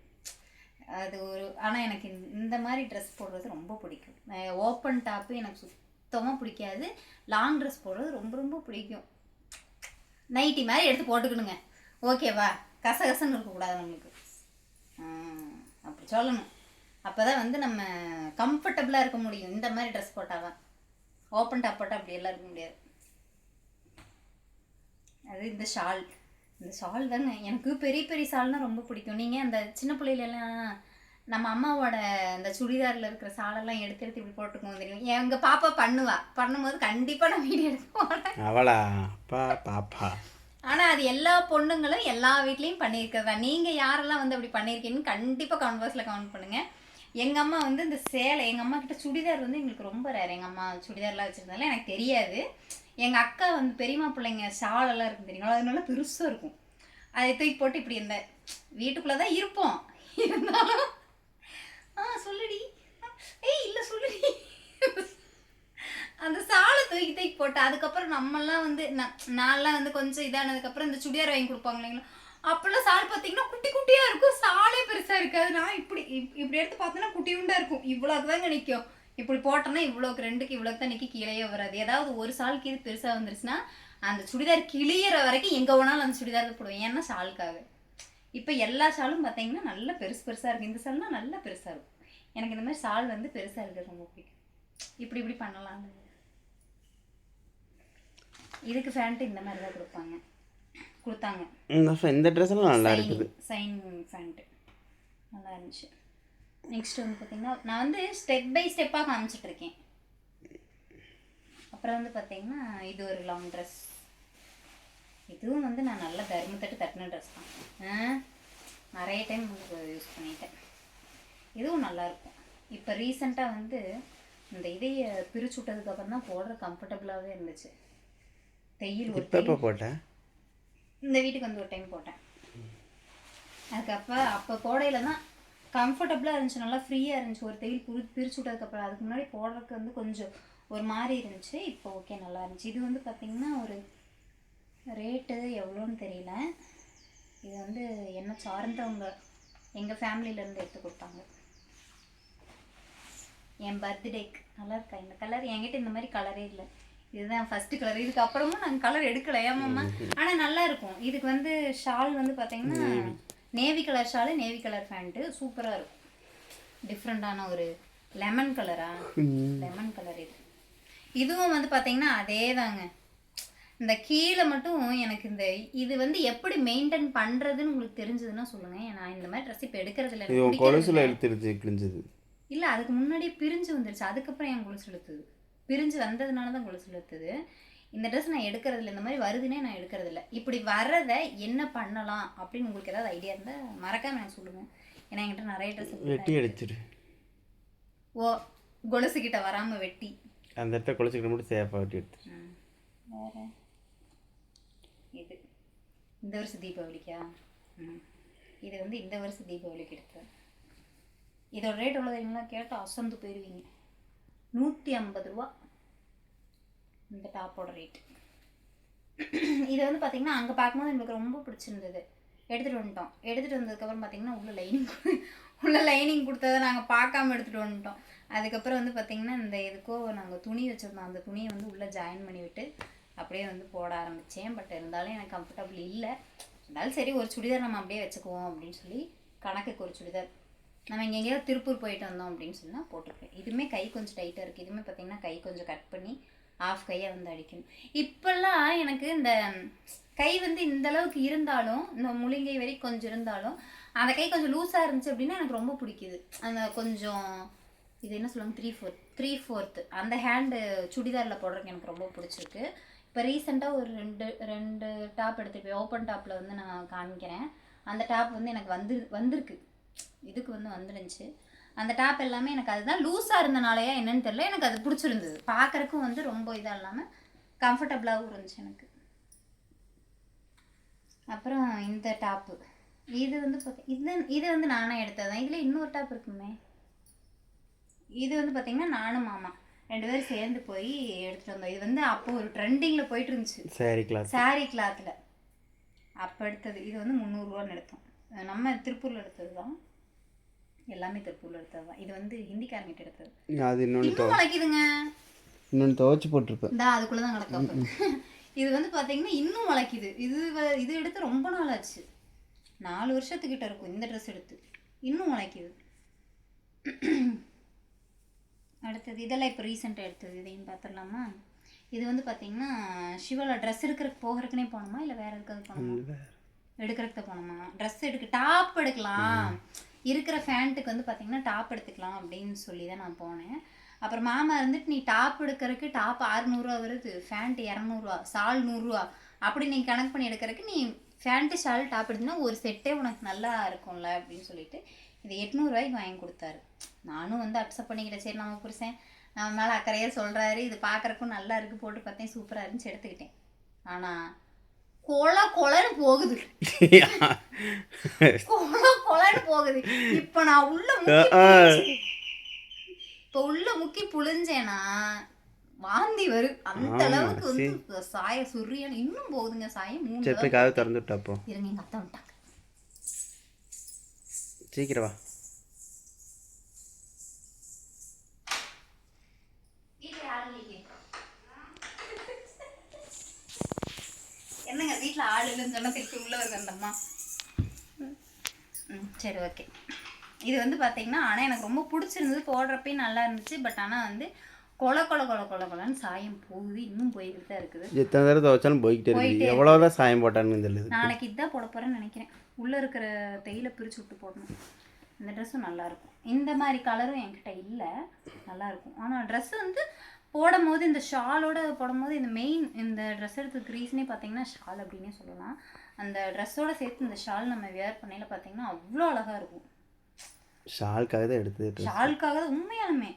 அது ஒரு ஆனால் எனக்கு இந்த- இந்த மாதிரி ட்ரெஸ் போடுறது ரொம்ப பிடிக்கும். ஓப்பன் டாப்பு எனக்கு சுத்தமாக பிடிக்காது. லாங் ட்ரெஸ் போடுறது ரொம்ப ரொம்ப பிடிக்கும். நைட்டி மாதிரி எடுத்து போட்டுக்கணுங்க. ஓகேவா கசகசன்னு இருக்கக்கூடாது நம்மளுக்கு. அப்படி சொல்லணும். அப்போ தான் வந்து நம்ம கம்ஃபர்டபுளாக இருக்க முடியும். இந்த மாதிரி ட்ரெஸ் போட்டால் தான் ஓப்பன் டாப் போட்டால் அப்படி எல்லாம் இருக்க முடியாது. அது இந்த ஷால் இந்த ஷால் தாங்க எனக்கு பெரிய பெரிய ஷால்னா ரொம்ப பிடிக்கும். நீங்கள் அந்த சின்ன பிள்ளையிலலாம் நம்ம அம்மாவோட அந்த சுடிதாரில் இருக்கிற ஷாலெல்லாம் எடுத்து எடுத்து இப்படி போட்டுக்குவோம் தெரியும்? எங்கள் பாப்பா பண்ணுவா. பண்ணும்போது கண்டிப்பாக நான் வீடியோ எடுத்து போடுறேன் அவளா? அப்பா பாப்பா. ஆனால் அது எல்லா பொண்ணுங்களும் எல்லா வீட்லேயும் பண்ணியிருக்கிறதா? நீங்கள் யாரெல்லாம் வந்து அப்படி பண்ணியிருக்கீங்கன்னு கண்டிப்பாக கமெண்ட் பாக்ஸில் கமெண்ட் பண்ணுங்கள் எங்கள் அம்மா வந்து இந்த சேலை எங்கள் அம்மா கிட்ட சுடிதார் வந்து எங்களுக்கு ரொம்ப ரேர் எங்கள் அம்மா சுடிதார்லாம் வச்சுருந்தாலும் எனக்கு தெரியாது. எங்கள் அக்கா வந்து பெரியம்மா பிள்ளைங்க ஷாலெல்லாம் இருக்கும் தெரியுங்களா? அது நல்லா பெருசாக இருக்கும். அதை தூக்கி போட்டு இப்படி இந்த வீட்டுக்குள்ளே தான் இருப்போம். இருந்தாலும் ஆ சொல்லுடி. ஏய் இல்லை சொல்லுடி. அந்த சாலை தூக்கி தூக்கி போட்டு அதுக்கப்புறம் நம்மலாம் வந்து நான் நான்லாம் வந்து கொஞ்சம் இதானதுக்கப்புறம் இந்த சுடியார் வாங்கி கொடுப்பாங்க இல்லைங்களா? அப்போல்லாம் சால் பார்த்தீங்கன்னா குட்டி குட்டியாக இருக்கும். சாலே பெருசாக இருக்காது. நான் இப்படி இப்- இப்படி எடுத்து பார்த்தோன்னா குட்டியுண்டா இருக்கும். இவ்வளோக்கு தாங்க நிற்கும் இப்படி போட்டோன்னா இவ்வளோக்கு ரெண்டுக்கு இவ்வளோக்கு தான் நிற்கி கீழேயே வராது. ஏதாவது ஒரு சால் கீழே பெருசாக வந்துருச்சுன்னா அந்த சுடிதார் கிளியிற வரைக்கும் எங்கே வேணாலும் அந்த சுடிதார் போடுவேன். ஏன்னா ஷாலுக்காக இப்போ எல்லா ஷாலும் பார்த்தீங்கன்னா நல்லா பெருசு பெருசாக இருக்கும். இந்த ஷால்னா நல்லா பெருசாக இருக்கும். எனக்கு இந்த மாதிரி ஷால் வந்து பெருசாக இருக்கிறது ரொம்ப பிடிக்கும். இப்படி இப்படி பண்ணலாம். இதுக்கு ஃபேண்ட்டு இந்த மாதிரி தான் கொடுப்பாங்க. கொடுத்தாங்க. இந்த ஃப- இந்த ட்ரெஸ் எல்லாம் நல்லா இருக்குது. சைன் ஃபேண்ட்டு நல்லா இருந்துச்சு. நெக்ஸ்ட் வந்து பார்த்தீங்கன்னா நான் வந்து ஸ்டெப் பை ஸ்டெப்பாக காமிச்சிட்டு இருக்கேன் அப்புறம் வந்து பார்த்தீங்கன்னா இது ஒரு லாங் ட்ரெஸ் இதுவும் வந்து நான் நல்லா தர்மத்தட்டு தட்டின ட்ரெஸ் தான். நிறைய டைம் யூஸ் பண்ணிட்டேன். இதுவும் நல்லா இருக்கும். இப்போ ரீசெண்டாக வந்து இந்த இதைய பிரிச்சு விட்டதுக்கப்புறம் தான் போடுற கம்ஃபர்டபுளாகவே இருந்துச்சு. தையல் ஒரு போட்டேன்? இந்த வீட்டுக்கு வந்து ஒரு டைம் போட்டேன். அதுக்கப்புறம் அப்போ போடையில தான் கம்ஃபர்டபுளாக இருந்துச்சு நல்லா ஃப்ரீயாக இருந்துச்சு. ஒரு தையல் புரி பிரிச்சு விட்டதுக்கப்புறம் அதுக்கு முன்னாடி போடுறதுக்கு வந்து கொஞ்சம் ஒரு மாதிரி இருந்துச்சு. இப்போ ஓகே நல்லா இருந்துச்சு. இது வந்து பார்த்திங்கன்னா ஒரு ரேட்டு எவ்வளோன்னு தெரியல. இது வந்து என்ன சார்ந்தவங்க எங்கள் ஃபேமிலியிலேருந்து எடுத்து கொடுத்தாங்க. என் பர்த்டேக்கு நல்லா இருக்கா? இந்த கலர் என்கிட்ட இந்த மாதிரி கலரே இல்லை. இதுதான் ஃபர்ஸ்ட் கலர் இதுக்கு அப்புறமும் நாங்கள் கலர் எடுக்கல ஏமாம்மா ஆனால் நல்லா இருக்கும். இதுக்கு வந்து ஷால் வந்து பார்த்தீங்கன்னா navy colour shawl navy colour pant சூப்பராக இருக்கும். டிஃப்ரெண்ட்டான ஒரு லெமன் கலரா லெமன் கலர் இது. இதுவும் வந்து பார்த்தீங்கன்னா அதே தாங்க இந்த கீழே மட்டும் எனக்கு இந்த இது வந்து எப்படி மெயின்டைன் பண்ணுறதுன்னு உங்களுக்கு தெரிஞ்சதுன்னா சொல்லுங்கள் நான் இந்த மாதிரி ட்ரெஸ் இப்போ எடுக்கிறது இல்லை இது எனக்கு உன் பிடிக்கிறது கொலுசுல இல்ல. இழுத்துருச்சு கிழிஞ்சது. இல்லை அதுக்கு முன்னாடியே பிரிஞ்சு வந்துருச்சு. அதுக்கப்புறம் என் கொலுசு இழுத்துது. பிரிஞ்சு வந்ததுனால தான் கொலுசு இழுத்துது. இந்த ட்ரெஸ் நான் எடுக்கிறது இல்லை இந்த மாதிரி வருதுன்னே நான் எடுக்கிறது இல்லை இப்படி வர்றதை என்ன பண்ணலாம் அப்படின்னு உங்களுக்கு ஏதாவது ஐடியா இருந்தால் மறக்காம எனக்கு சொல்லுங்கள் ஏன்னா என்கிட்ட நிறைய ட்ரெஸ் வெட்டி அடிச்சிடு ஓ கொலுசு கிட்ட வராமல் வெட்டி. அந்த இடத்த கொலுசுக்கிட்ட மட்டும் சேஃபாக வெட்டி எடுத்துரு. ம். வேற. இது. இந்த வருஷம் தீபாவளிக்கா? ம். இது வந்து இந்த வருஷம் தீபாவளிக்கு எடுத்தேன் இதோட ரேட் எவ்வளோ தெரியுங்களா? கேட்டால் அசந்து போயிடுவீங்க நூற்றி ஐம்பது ரூபா. இந்த டாப்போட ரேட் இது வந்து பார்த்தீங்கன்னா அங்கே பார்க்கும்போது எங்களுக்கு ரொம்ப பிடிச்சிருந்தது. எடுத்துகிட்டு வந்துட்டோம். எடுத்துகிட்டு வந்ததுக்கப்புறம் பார்த்தீங்கன்னா உள்ள லைனிங் [LAUGHS] உள்ள லைனிங் கொடுத்ததை நாங்கள் பார்க்காம எடுத்துகிட்டு வந்துட்டோம். அதுக்கப்புறம் வந்து பார்த்தீங்கன்னா இந்த இதுக்கோ நாங்கள் துணி வச்சுருந்தோம். அந்த துணியை வந்து உள்ளே ஜாயின் பண்ணிவிட்டு அப்படியே வந்து போட ஆரம்பித்தேன் பட் இருந்தாலும் எனக்கு கம்ஃபர்டபுள் இல்லை. இருந்தாலும் சரி ஒரு சுடிதார் நம்ம அப்படியே வச்சுக்குவோம் அப்படின்னு சொல்லி கணக்குக்கு ஒரு சுடிதார். நம்ம இங்கே எங்கேயாவது திருப்பூர் போயிட்டு வந்தோம் அப்படின்னு சொல்லி நான் போட்டிருப்பேன் இதுவுமே கை கொஞ்சம் டைட்டாக இருக்குது இதுவுமே பார்த்தீங்கன்னா கை கொஞ்சம் கட் பண்ணி ஆஃப் கையை வந்து அடிக்கணும். இப்போல்லாம் எனக்கு இந்த கை வந்து இந்த அளவுக்கு இருந்தாலும் இந்த முழுங்கை வரைக்கும் கொஞ்சம் இருந்தாலும் அந்த கை கொஞ்சம் லூஸாக இருந்துச்சு அப்படின்னா எனக்கு ரொம்ப பிடிக்குது. அந்த கொஞ்சம் இது என்ன சொல்லுவாங்க? த்ரீ ஃபோர்த் த்ரீ ஃபோர்த்து அந்த ஹேண்டு சுடிதாரில் போடுறதுக்கு எனக்கு ரொம்ப பிடிச்சிருக்கு. இப்போ ரீசெண்டாக ஒரு ரெண்டு ரெண்டு டாப் எடுத்துருப்பேன் போய் ஓப்பன் டாப்பில் வந்து நான் காமிக்கிறேன். அந்த டாப் வந்து எனக்கு வந்து வந்திருக்கு. இதுக்கு வந்து வந்துருந்துச்சு அந்த டாப் எல்லாமே எனக்கு அதுதான். லூஸாக இருந்தனாலயா என்னன்னு தெரியல. எனக்கு அது பிடிச்சிருந்தது. பார்க்கறக்கும் வந்து ரொம்ப இதாக இல்லாமல் கம்ஃபர்டபுளாகவும் இருந்துச்சு எனக்கு. அப்புறம் இந்த டாப்பு இது வந்து இது இது வந்து நானே எடுத்தது தான் இதில் இன்னொரு டாப் இருக்குமே. இது வந்து பார்த்தீங்கன்னா நானும் மாமா. ரெண்டு பேரும் சேர்ந்து போய் எடுத்துகிட்டு வந்தோம். இது வந்து அப்போ ஒரு ட்ரெண்டிங்கில் போயிட்டு இருந்துச்சு சரி கிளாஸ் சாரி கிளாத்தில் அப்போ எடுத்தது இது வந்து முந்நூறுரூவான்னு எடுத்தோம். நம்ம திருப்பூரில் எடுத்தது தான் எல்லாமே திருப்பூரில் எடுத்தது தான். இது வந்து ஹிந்திக்காரங்கிட்ட எடுத்தது. அது இன்னொன்று முளைக்குதுங்க இன்னொன்று துவைச்சி போட்டிருப்பேன். இந்த அதுக்குள்ளே தான் கிடக்கும் இது வந்து பார்த்தீங்கன்னா இன்னும் முளைக்குது இது வ- இது எடுத்து ரொம்ப நாள் ஆச்சு. நாலு வருஷத்துக்கிட்ட இருக்கும் இந்த ட்ரெஸ் எடுத்து. இன்னும் முளைக்குது அடுத்தது இதெல்லாம் இப்போ ரீசெண்டாக எடுத்தது. இதையும் பார்த்துடலாமா இது வந்து பார்த்தீங்கன்னா சிவலா ட்ரெஸ் எடுக்கிறதுக்கு போகிறதுக்குனே போகணுமா? இல்லை வேற எதுக்காவது போகணுமா? எடுக்கிறதுக்கு போகணுமா? ட்ரெஸ் எடுக்க டாப் எடுக்கலாம். இருக்கிற ஃபேண்ட்டுக்கு வந்து பார்த்தீங்கன்னா டாப் எடுத்துக்கலாம் அப்படின்னு சொல்லி தான் நான் போனேன். அப்புறம் மாமா இருந்துட்டு நீ டாப் எடுக்கிறதுக்கு டாப் அறுநூறுவா வருது. ஃபேண்ட் இரநூறுவா சால் நூறுரூவா அப்படி நீ கணக்கு பண்ணி எடுக்கிறதுக்கு நீ ஃபேண்ட்டு ஷால் டாப் எடுத்தினா ஒரு செட்டே உனக்கு நல்லா இருக்கும்ல அப்படின்னு சொல்லிட்டு இது எட்நூறுவாய்க்கு வாங்கி கொடுத்தாரு. நானும் வந்து அப்செப்ட் பண்ணிக்கிட்டேன். சரி நம்ம புருஷன் நம்ம மேலே அக்கறையாக சொல்கிறாரு இது பார்க்குறக்கும் நல்லா இருக்குது போட்டு பார்த்தேன். சூப்பராக இருந்துச்சு. எடுத்துக்கிட்டேன். ஆனால் கொல கொலன்னு போகுது. [LAUGHS] கொல கொலன்னு போகுது. இப்ப நான் உள்ள இப்ப உள்ள முக்கி புழிஞ்சேனா வாந்தி வரும். அந்த அளவுக்கு வந்து சாய சுரியன் இன்னும் போகுதுங்க சாயம் மூணு சரி போய் கதவு திறந்து விட்டாப்போ இருங்க எங்க அத்தை வந்துட்டாங்க. சீக்கிரம் வா. வீட்ல ஆள் இல்லைன்னு சொன்னா திருப்பி உள்ள அம்மா. ம் சரி ஓகே இது வந்து பார்த்தீங்கன்னா ஆனால் எனக்கு ரொம்ப பிடிச்சிருந்தது போடுறப்பயும் நல்லா இருந்துச்சு. பட் ஆனால் வந்து கொல கொல கொல கொல கொலன்னு சாயம் போகுது. இன்னும் போய்கிட்டு தான் இருக்குது. எத்தனை தடவை துவைச்சாலும் போய்கிட்டே இருக்குது. எவ்வளோதான் சாயம் போட்டான்னு தெரியல. நாளைக்கு இதான் போட போகிறேன்னு நினைக்கிறேன். உள்ளே இருக்கிற தையில பிரித்து விட்டு போடணும். இந்த ட்ரெஸ்ஸும் நல்லாயிருக்கும் இந்த மாதிரி கலரும் என்கிட்ட இல்லை. நல்லாயிருக்கும் ஆனால் ட்ரெஸ் வந்து போடும் போது இந்த ஷாலோட போடும்போது இந்த மெயின் இந்த ட்ரெஸ் எடுத்ததுக்கு ரீசனே பார்த்தீங்கன்னா ஷால் அப்படின்னே சொல்லலாம். அந்த ட்ரெஸ்ஸோட சேர்த்து இந்த ஷால் நம்ம வேர் பண்ணையில் பார்த்தீங்கன்னா அவ்வளோ அழகாக இருக்கும். ஷாலுக்காக தான் எடுத்தது ஷாலுக்காக தான் உண்மையாலுமே.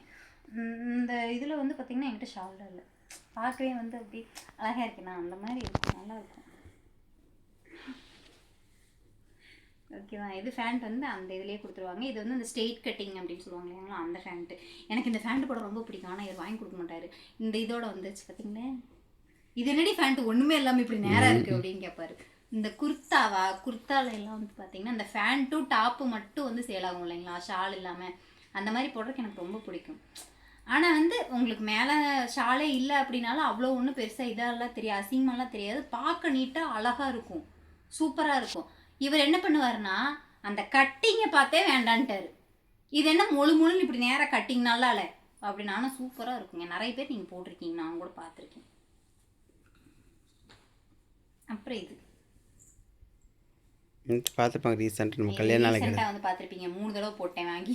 இந்த இதில் வந்து பார்த்தீங்கன்னா என்கிட்ட ஷால் இல்லை. பார்க்கவே வந்து அப்படி அழகாக இருக்குண்ணா அந்த மாதிரி இருக்கும். நல்லா இருக்கும். ஓகேவா இது ஃபேண்ட் வந்து அந்த இதுலேயே கொடுத்துருவாங்க. இது வந்து அந்த ஸ்ட்ரெயிட் கட்டிங் அப்படின்னு சொல்லுவாங்க இல்லைங்களா? அந்த ஃபேண்ட்டு எனக்கு இந்த ஃபேண்ட் போட ரொம்ப பிடிக்கும். ஆனால் இவர் வாங்கி கொடுக்க மாட்டாரு. இந்த இதோட வந்துச்சு பார்த்தீங்களா இது என்னடி ஃபேண்ட் ஒன்றுமே இல்லாமல் இப்படி நேராக இருக்குது அப்படின்னு கேட்பாரு இந்த குர்தாவா? குர்தால எல்லாம் வந்து பார்த்தீங்கன்னா இந்த ஃபேண்ட்டும் டாப்பு மட்டும் வந்து சேல் ஆகும் இல்லைங்களா? ஷால் இல்லாமல் அந்த மாதிரி போடுறதுக்கு எனக்கு ரொம்ப பிடிக்கும். ஆனால் வந்து உங்களுக்கு மேலே ஷாலே இல்லை அப்படின்னாலும் அவ்வளோ ஒன்றும் பெருசாக இதெல்லாம் தெரியாது. அசிங்கமாலாம் தெரியாது. பார்க்க நீட்டாக அழகாக இருக்கும். சூப்பராக இருக்கும். இவர் என்ன பண்ணுவாருன்னா அந்த கட்டிங்கை பார்த்தே வேண்டான்ட்டாரு. இது என்ன முழு முழுன்னு இப்படி நேராக கட்டிங் நல்லா இல்லை அப்படி நானும் சூப்பராக இருக்குங்க. நிறைய பேர் நீங்கள் போட்டிருக்கீங்க நான் கூட பார்த்துருக்கேன். அப்புறம் இது. பார்த்துருப்பாங்க ரீசெண்டாக நம்ம கல்யாண நாளைக்கு. வந்து பார்த்துருப்பீங்க. மூணு தடவை போட்டேன் வாங்கி.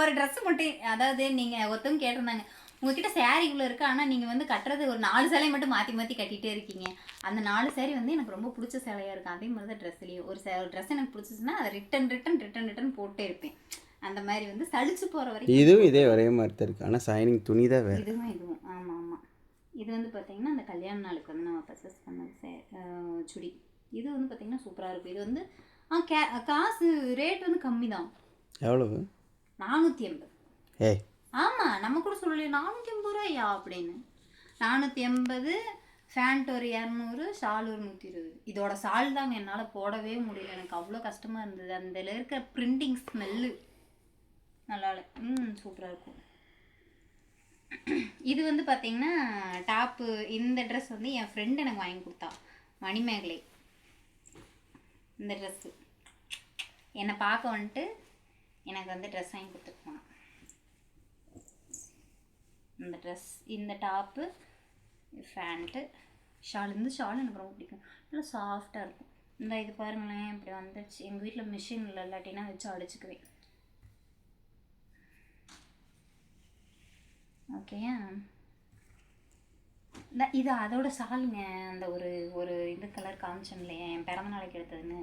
ஒரு ட்ரெஸ் மட்டும் அதாவது நீங்கள் ஒருத்தவங்க கேட்டிருந்தாங்க உங்ககிட்ட saree இவ்வளோ இருக்குது ஆனால் நீங்கள் வந்து கட்டுறது ஒரு நாலு சேலையை மட்டும் மாற்றி மாற்றி கட்டிகிட்டே இருக்கீங்க. அந்த நாலு saree வந்து எனக்கு ரொம்ப பிடிச்ச சேலையாக இருக்கும் அதே மாதிரி தான் ட்ரெஸ்லேயும் ஒரு சே ட்ரெஸ் எனக்கு பிடிச்சிச்சுன்னா அதை ரிட்டன் ரிட்டன் ரிட்டன் ரிட்டன் போட்டே இருப்பேன். அந்த மாதிரி வந்து சலிச்சு போகிற வரைக்கும் இதுவும் இதே ஒரே மாதிரி தான் இருக்குது ஆனால் சைனிங் துணி தான் வேறு. இதுவும் இதுவும். ஆமாம் ஆமாம் இது வந்து பார்த்தீங்கன்னா அந்த கல்யாண நாளுக்கு வந்து நம்ம பர்ச்சேஸ் பண்ணது சே- சுடி. இது வந்து பார்த்தீங்கன்னா சூப்பராக இருக்கும். இது வந்து ஆ கே காசு ரேட் வந்து கம்மி தான் எவ்வளவு? நானூற்றி எண்பது. ஏய் ஆமாம் நம்ம கூட சொல்லலையே நானூற்றி எண்பது ரூபாயா அப்படின்னு. நானூற்றி எண்பது ஃபேண்ட் ஒரு இரநூறு ஷால் ஒரு நூற்றி இருபது. இதோட ஷால் தாங்க என்னால் போடவே முடியல. எனக்கு அவ்வளோ கஷ்டமாக இருந்தது. அந்த இருக்கிற பிரிண்டிங் ஸ்மெல்லு நல்லா ம் சூப்பராக இருக்கும். இது வந்து பார்த்தீங்கன்னா டாப்பு இந்த ட்ரெஸ் வந்து என் ஃப்ரெண்டு எனக்கு வாங்கி கொடுத்தா. மணிமேகலை. இந்த ட்ரெஸ்ஸு என்னை பார்க்க வந்துட்டு எனக்கு வந்து ட்ரெஸ் வாங்கி கொடுத்துட்டு போனான். இந்த ட்ரெஸ் இந்த டாப்பு ஃபேண்ட்டு ஷால் இந்த ஷால் எனக்கு ரொம்ப பிடிக்கும். நல்லா சாஃப்டாக இருக்கும். இந்த இது பாருங்களேன் இப்படி வந்துடுச்சு எங்கள் வீட்டில் மிஷின் இல்லை இல்லாட்டினா வச்சு அடிச்சுக்குவேன். ஓகேயா இந்த இது அதோட ஷாலுங்க அந்த ஒரு ஒரு இது கலர் காமிச்சேன் இல்லையா? என் பிறந்த நாளைக்கு எடுத்ததுன்னு.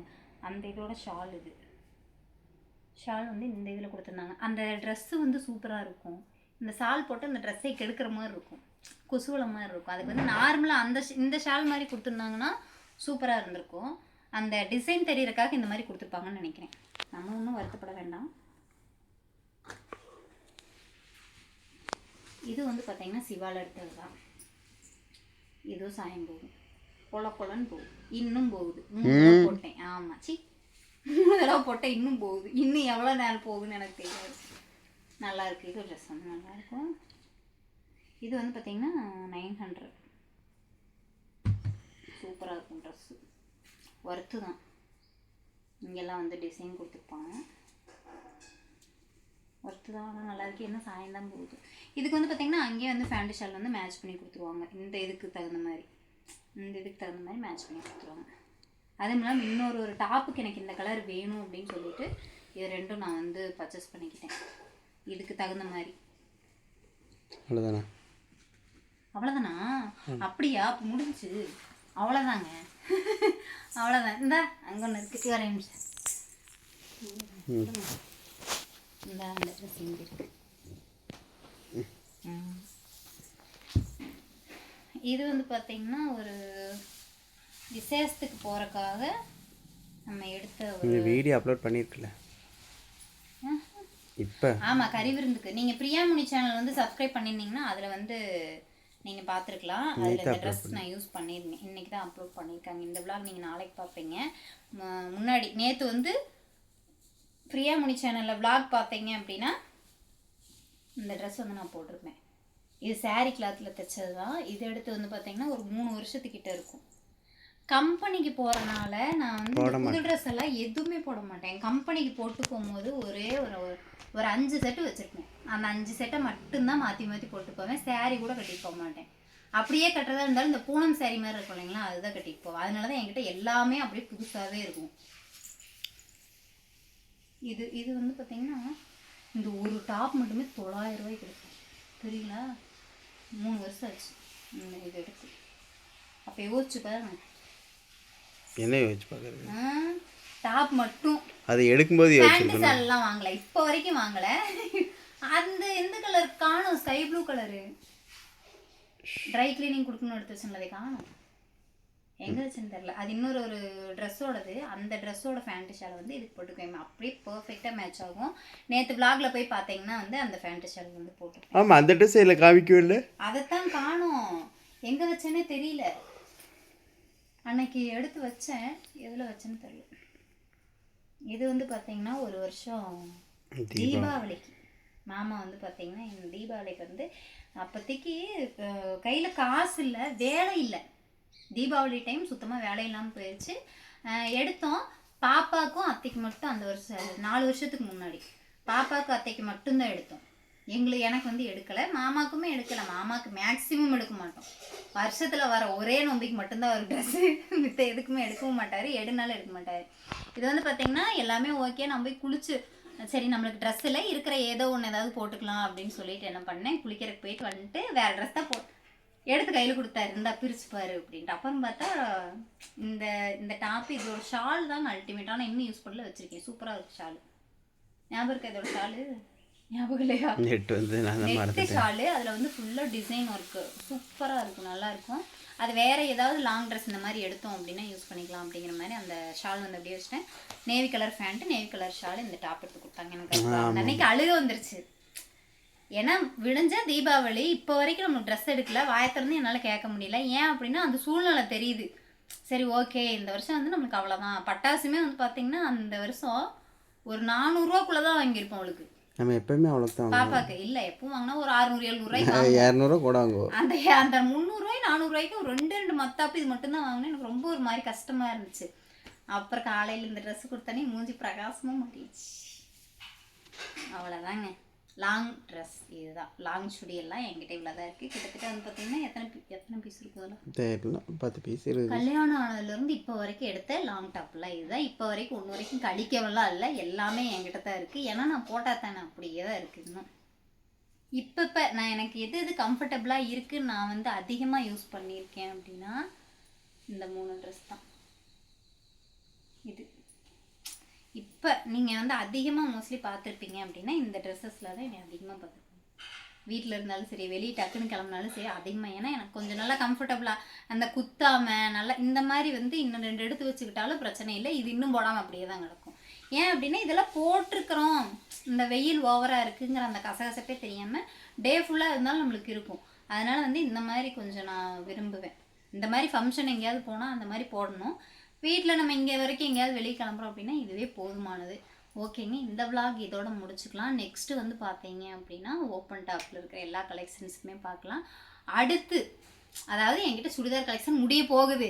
அந்த இதோட ஷால் இது. ஷால் வந்து இந்த இதில் கொடுத்துருந்தாங்க. அந்த ட்ரெஸ்ஸு வந்து சூப்பராக இருக்கும். இந்த ஷால் போட்டு அந்த ட்ரெஸ்ஸை கெடுக்கிற மாதிரி இருக்கும். குசுவல மாதிரி இருக்கும். அதுக்கு வந்து நார்மலாக அந்த இந்த ஷால் மாதிரி கொடுத்துருந்தாங்கன்னா சூப்பராக இருந்திருக்கும். அந்த டிசைன் தெரியறதுக்காக இந்த மாதிரி கொடுத்துருப்பாங்கன்னு நினைக்கிறேன். நம்ம ஒன்றும் வருத்தப்பட வேண்டாம். இது வந்து பார்த்தீங்கன்னா சிவால எடுத்தது தான் இதுவும் சாயம் போகும் பொல பொலன்னு போகுது. இன்னும் போகுது. போட்டேன். ஆமாம் சி. மூணு தடவை போட்டேன் இன்னும் போகுது. இன்னும் எவ்வளோ நேரம் போகுதுன்னு எனக்கு தெரியாது. நல்லா இருக்குது இது ட்ரெஸ் வந்து நல்லா இருக்கும் இது வந்து பார்த்தீங்கன்னா நைன் ஹண்ட்ரட் சூப்பராக இருக்கும் ட்ரெஸ்ஸு ஒர்த்து தான். இங்கெல்லாம் வந்து டிசைன் கொடுத்துருப்பாங்க. ஒர்த்து தான். ஆனால் நல்லா இருக்குது என்ன சாயம் தான் போகுது. இதுக்கு வந்து பார்த்தீங்கன்னா அங்கேயே வந்து ஃபேண்ட் ஷால் வந்து மேட்ச் பண்ணி கொடுத்துருவாங்க. இந்த இதுக்கு தகுந்த மாதிரி. இந்த இதுக்கு தகுந்த மாதிரி மேட்ச் பண்ணி கொடுத்துருவாங்க. அதுவும் இல்லாமல் இன்னொரு ஒரு டாப்புக்கு எனக்கு இந்த கலர் வேணும் அப்படின்னு சொல்லிட்டு இது ரெண்டும் நான் வந்து பர்ச்சேஸ் பண்ணிக்கிட்டேன். இதுக்கு தகுந்த மாதிரி. அவ்வளோதானே அவ்வளோதானா அப்படியா? அப்போ முடிஞ்சுச்சு. அவ்வளோதாங்க அவ்வளோதான் இந்தா அங்கே ஒன்று இருக்குது ஒரே நிமிஷம். இந்த அந்த ட்ரெஸ் இங்கே இருக்கு. ம். இது வந்து பார்த்தீங்கன்னா ஒரு விசேஷத்துக்கு போகிறக்காக நம்ம எடுத்த ஒரு வீடியோ அப்லோட் பண்ணியிருக்கல இப்போ? ஆமாம் கறி விருந்துக்கு நீங்கள் பிரியாமணி சேனல் வந்து சப்ஸ்கிரைப் பண்ணியிருந்தீங்கன்னா அதில் வந்து நீங்கள் பார்த்துருக்கலாம் அதில் இந்த ட்ரெஸ் நான் யூஸ் பண்ணியிருந்தேன் இன்றைக்கி தான் அப்லோட் பண்ணியிருக்காங்க இந்த vlog நீங்கள் நாளைக்கு பார்ப்பீங்க முன்னாடி நேற்று வந்து பிரியாமணி சேனலில் vlog பார்த்தீங்க அப்படின்னா இந்த ட்ரெஸ் வந்து நான் போட்டிருப்பேன். இது saree கிளாத்தில் தைச்சது தான் இது எடுத்து வந்து பார்த்தீங்கன்னா ஒரு மூணு வருஷத்துக்கிட்ட இருக்கும். கம்பெனிக்கு போகிறனால நான் வந்து புது ட்ரெஸ் எல்லாம் எதுவுமே போட மாட்டேன். கம்பெனிக்கு போட்டு போகும்போது ஒரே ஒரு ஒரு- அஞ்சு செட்டு வச்சுருப்பேன். அந்த அஞ்சு செட்டை மட்டும்தான் மாற்றி மாற்றி போட்டு போவேன். saree கூட கட்டிட்டு போக மாட்டேன். அப்படியே கட்டுறதா இருந்தாலும் இந்த பூனம் saree மாதிரி இருக்கும் இல்லைங்களா அதுதான் கட்டிட்டு போவேன். அதனால தான் என்கிட்ட எல்லாமே அப்படியே புதுசாகவே இருக்கும். இது இது வந்து பார்த்தீங்கன்னா இந்த ஒரு டாப் மட்டுமே தொள்ளாயிரம் ரூபாய்க்கு கிடைக்கும் தெரியுங்களா மூணு வருஷம் ஆச்சு. இது எடுத்து. அப்போ யோசிச்சு பாருங்க. என்ன யோசிச்சு பார்க்குறது. டாப் மட்டும். அது எடுக்கும்போது யோசிச்சிருக்கணும் சால்லாம் வாங்கல. இப்போ வரைக்கும் வாங்கல. அந்த எந்த கலர் காணும். Sky blue colour dry cleaning கொடுக்கணும்னு எடுத்து வச்சுருந்ததை காணும். எங்க வச்சுன்னு தெரியல. அது இன்னொரு ஒரு ட்ரெஸ்ஸோடது அந்த ட்ரெஸ்ஸோட ஃபேண்ட் ஷால் வந்து இதுக்கு போட்டுக்குவேன். அப்படியே பர்ஃபெக்டாக மேட்ச் ஆகும். நேற்று vlogல போய் பார்த்தீங்கன்னா வந்து அந்த ஃபேண்ட் ஷால் வந்து போட்டுருப்பேன் ஆமாம் அந்த ட்ரெஸ் இதில் காமிக்கவே இல்லை. அதைத்தான் காணோம். எங்க வச்சேனே தெரியல. அன்னைக்கு எடுத்து வச்சேன். எதுல வச்சேன்னு தெரியல. இது வந்து பாத்தீங்கன்னா ஒரு வருஷம் தீபாவளிக்கு. மாமா வந்து பாத்தீங்கன்னா இந்த தீபாவளிக்கு வந்து அப்போதைக்கு கையில காசு இல்லை வேலை இல்லை. தீபாவளி டைம் சுத்தமா வேலை இல்லாமல் போயிடுச்சு எடுத்தோம். பாப்பாக்கும் அத்தைக்கு மட்டும் அந்த வருஷம் நாலு வருஷத்துக்கு முன்னாடி. பாப்பாக்கும் அத்தைக்கு மட்டும்தான் எடுத்தோம். எங்களுக்கு எனக்கு வந்து எடுக்கலை. மாமாக்குமே எடுக்கலை. மாமாவுக்கு மேக்ஸிமம் எடுக்க மாட்டோம். வருஷத்தில் வர ஒரே நோம்பிக்கு மட்டும்தான் ஒரு ட்ரெஸ்ஸு மித்த எதுக்குமே எடுக்கவும் மாட்டார். எடுனாலும் எடுக்க மாட்டார். இது வந்து பார்த்திங்கன்னா எல்லாமே ஓகே நான் போய் குளிச்சு சரி நம்மளுக்கு ட்ரெஸ் இல்லை. இருக்கிற ஏதோ ஒன்று ஏதாவது போட்டுக்கலாம் அப்படின்னு சொல்லிட்டு என்ன பண்ணேன். குளிக்கிறதுக்கு போயிட்டு வந்துட்டு வேறு ட்ரெஸ் தான் போ எடுத்து கையில் கொடுத்தாரு. இருந்தா பிரிச்சுப்பார் அப்படின்ட்டு. அப்புறம் பார்த்தா இந்த இந்த டாப் இதோட ஷால் தாங்க அல்டிமேட் இன்னும் யூஸ் பண்ணல. வச்சுருக்கேன். சூப்பராக இருக்கு ஷால் ஞாபகம் இருக்கா இதோட ஷாலு ஞாபகம் இல்லையா? நெட் வந்து நான் தான் நெட்டு மறந்துட்டேன் ஷாலு அதில் வந்து ஃபுல்லாக டிசைன் ஒர்க்கு சூப்பராக இருக்கும் நல்லா இருக்கும். அது வேற ஏதாவது லாங் ட்ரெஸ் இந்த மாதிரி எடுத்தோம் அப்படின்னா யூஸ் பண்ணிக்கலாம் அப்படிங்கிற மாதிரி அந்த ஷால் வந்து அப்படியே வச்சுட்டேன். Navy colour pant navy colour shawl இந்த டாப் எடுத்து கொடுத்தாங்க எனக்கு. அன்னைக்கு அழுக வந்துருச்சு. ஏன்னா விடிஞ்ச தீபாவளி இப்போ வரைக்கும் நம்ம ட்ரெஸ் எடுக்கல வாயை திறந்து என்னால் கேட்க முடியல. ஏன் அப்படின்னா அந்த சூழ்நிலை தெரியுது. சரி ஓகே இந்த வருஷம் வந்து நம்மளுக்கு அவ்வளோதான் பட்டாசுமே வந்து பார்த்தீங்கன்னா அந்த வருஷம் ஒரு நானூறுரூவாக்குள்ளே தான் வாங்கியிருப்போம் அவளுக்கு. நம்ம எப்பயுமே அவ்வளோக்கு தான் பாப்பாக்கு இல்ல எப்பவும் வாங்கினா ஒரு அறுநூறு எழுநூறுவாய்க்கு இரநூறுவா கூட வாங்குவோம். அந்த அந்த முந்நூறுரூவாய் நானூறுரூவாய்க்கு ஒரு ரெண்டு ரெண்டு மத்தாப்பு இது மட்டும்தான் வாங்கினேன். எனக்கு ரொம்ப ஒரு மாதிரி கஷ்டமா இருந்துச்சு. அப்புறம் காலையில் இந்த ட்ரெஸ் கொடுத்தனே மூஞ்சி பிரகாசமும் மாட்டிடுச்சு. அவ்வளோதாங்க லாங் ட்ரெஸ் இதுதான். லாங் சுடி எல்லாம் என்கிட்ட இவ்வளோ தான் இருக்குது கிட்டத்தட்ட வந்து பார்த்தீங்கன்னா எத்தனை எத்தனை பீஸ் இருக்கும் அதில்? தெரியல பத்து பீஸ் இருக்குது கல்யாணம் ஆனதுலேருந்து இப்போ வரைக்கும் எடுத்த லாங் டாப்லாம் இதுதான். இப்போ வரைக்கும் ஒன்று வரைக்கும் கழிக்கவெல்லாம் இல்லை. எல்லாமே என்கிட்ட தான் இருக்குது ஏன்னா நான் போட்டால் தானே அப்படியே தான் இருக்குது இன்னும். இப்போ இப்போ நான் எனக்கு எது எது கம்ஃபர்டபுளாக இருக்குன்னு நான் வந்து அதிகமாக யூஸ் பண்ணியிருக்கேன் அப்படின்னா இந்த மூணு ட்ரெஸ் தான் இது இப்போ நீங்கள் வந்து அதிகமாக மோஸ்ட்லி பார்த்துருப்பீங்க அப்படின்னா இந்த ட்ரெஸ்ஸஸில் தான் என்னை அதிகமாக பார்த்துருப்பீங்க வீட்டில் இருந்தாலும் சரி வெளியே டக்குன்னு கிளம்புனாலும் சரி அதிகமாக ஏன்னா எனக்கு கொஞ்சம் நல்லா கம்ஃபர்டபுளாக அந்த குத்தாமல் நல்லா இந்த மாதிரி வந்து இன்னும் ரெண்டு எடுத்து வச்சுக்கிட்டாலும் பிரச்சனை இல்லை. இது இன்னும் போடாமல் அப்படியே தான் கிடக்கும். ஏன் அப்படின்னா இதெல்லாம் போட்டிருக்கிறோம். இந்த வெயில் ஓவராக இருக்குங்கிற அந்த கசகசப்பே தெரியாமல் டே ஃபுல்லாக இருந்தாலும் நம்மளுக்கு இருக்கும். அதனால் வந்து இந்த மாதிரி கொஞ்சம் நான் விரும்புவேன். இந்த மாதிரி ஃபங்க்ஷன் எங்கேயாவது போனால் அந்த மாதிரி போடணும். வீட்டில் நம்ம இங்கே வரைக்கும் எங்கேயாவது வெளியே கிளம்புறோம் அப்படின்னா இதுவே போதுமானது. ஓகேங்க இந்த விளாக் இதோட முடிச்சுக்கலாம். நெக்ஸ்ட்டு வந்து பார்த்தீங்க அப்படின்னா ஓப்பன் டாப்பில் இருக்கிற எல்லா கலெக்ஷன்ஸுமே பார்க்கலாம். அடுத்து அதாவது என்கிட்ட சுடிதார் கலெக்ஷன் முடிய போகுது.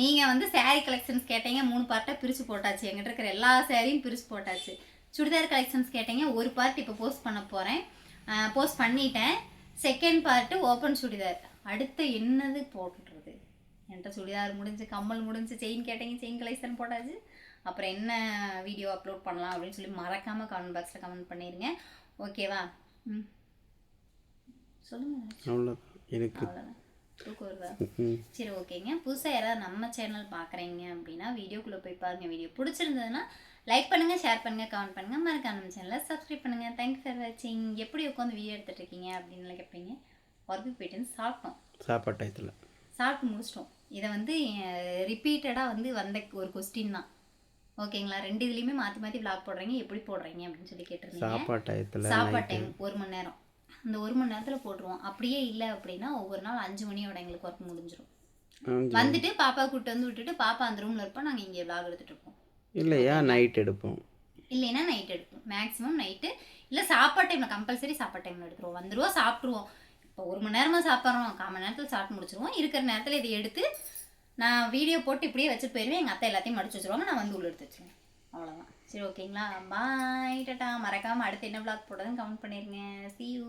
நீங்கள் வந்து சேரீ கலெக்ஷன்ஸ் கேட்டீங்க மூணு பார்ட்டாக பிரித்து போட்டாச்சு. என்கிட்ட இருக்கிற எல்லா சேரீயும் பிரித்து போட்டாச்சு. சுடிதார் கலெக்ஷன்ஸ் கேட்டீங்க ஒரு பார்ட் இப்போ போஸ்ட் பண்ண போகிறேன் போஸ்ட் பண்ணிட்டேன். Second part open churidar. அடுத்து என்னது போடணும் என்கிட்ட சுடிதார் முடிஞ்சு கம்மல் முடிஞ்சு செயின் கேட்டீங்க செயின் கலெக்ஷன் போட்டாச்சு. அப்புறம் என்ன வீடியோ அப்லோட் பண்ணலாம் அப்படின்னு சொல்லி மறக்காமல் கமெண்ட் பாக்ஸில் கமெண்ட் பண்ணிடுங்க ஓகேவா ம். சொல்லுங்கள் அவ்வளோதான் எனக்கு. சரி ஓகேங்க புதுசாக யாராவது நம்ம சேனல் பார்க்குறீங்க அப்படின்னா வீடியோக்குள்ளே போய் பாருங்கள் வீடியோ பிடிச்சிருந்ததுன்னா லைக் பண்ணுங்கள் ஷேர் பண்ணுங்கள் கமெண்ட் பண்ணுங்கள் மறக்காம நம்ம சேனலை சப்ஸ்கிரைப் பண்ணுங்கள் தேங்க்ஸ் ஃபார் வாட்சிங் எப்படி உட்காந்து வீடியோ எடுத்துட்டு இருக்கீங்க அப்படின்னு கேட்பீங்க. ஒர்க்கு போயிட்டு சாப்பிட்டோம். சாப்பாடு டயத்தில். சாப்பிட்டு முடிச்சிட்டோம். இதை வந்து ரிப்பீட்டடாக வந்து வந்த ஒரு கொஸ்டின் தான். ஓகேங்களா ரெண்டு இதுலேயுமே மாற்றி மாற்றி விளாக் போடுறீங்க எப்படி போடுறீங்க அப்படின்னு சொல்லி கேட்டிருந்தீங்க. சாப்பாடு டயத்தில் சாப்பாடு டைம் ஒரு மணி நேரம். அந்த ஒரு மணி நேரத்தில் போட்டுருவோம். அப்படியே இல்லை அப்படின்னா ஒவ்வொரு நாள் அஞ்சு மணியோட எங்களுக்கு ஒர்க் முடிஞ்சிடும் வந்துட்டு பாப்பா கூட்டு வந்து விட்டுட்டு பாப்பா அந்த ரூமில் இருப்போம் நாங்கள் இங்கே விளாக் எடுத்துகிட்டு இருப்போம். இல்லையா? நைட் எடுப்போம். இல்லைன்னா நைட் எடுப்போம். மேக்ஸிமம் நைட்டு இல்லை சாப்பாடு டைமில் கம்பல்சரி சாப்பாடு டைமில் எடுத்துருவோம். வந்துடுவோம் சாப்பிட்ருவோம் இப்போ ஒரு மணி நேரமாக சாப்பிட்றோம். கால் மணி நேரத்தில் சாப்பிட்டு முடிச்சிருவோம். இருக்கிற நேரத்தில் இதை எடுத்து நான் வீடியோ போட்டு இப்படியே வச்சுட்டு போயிடுவேன் எங்கள் அத்தை எல்லாத்தையும் மடிச்சு வச்சுருவாங்க. நான் வந்து உள்ள எடுத்து வச்சுருவேன். அவ்வளோதான் சரி ஓகேங்களா பாய் டட்டா மறக்காமல் அடுத்து என்ன விளாக் போடுறதுன்னு கமெண்ட் பண்ணிடுங்க சி யூ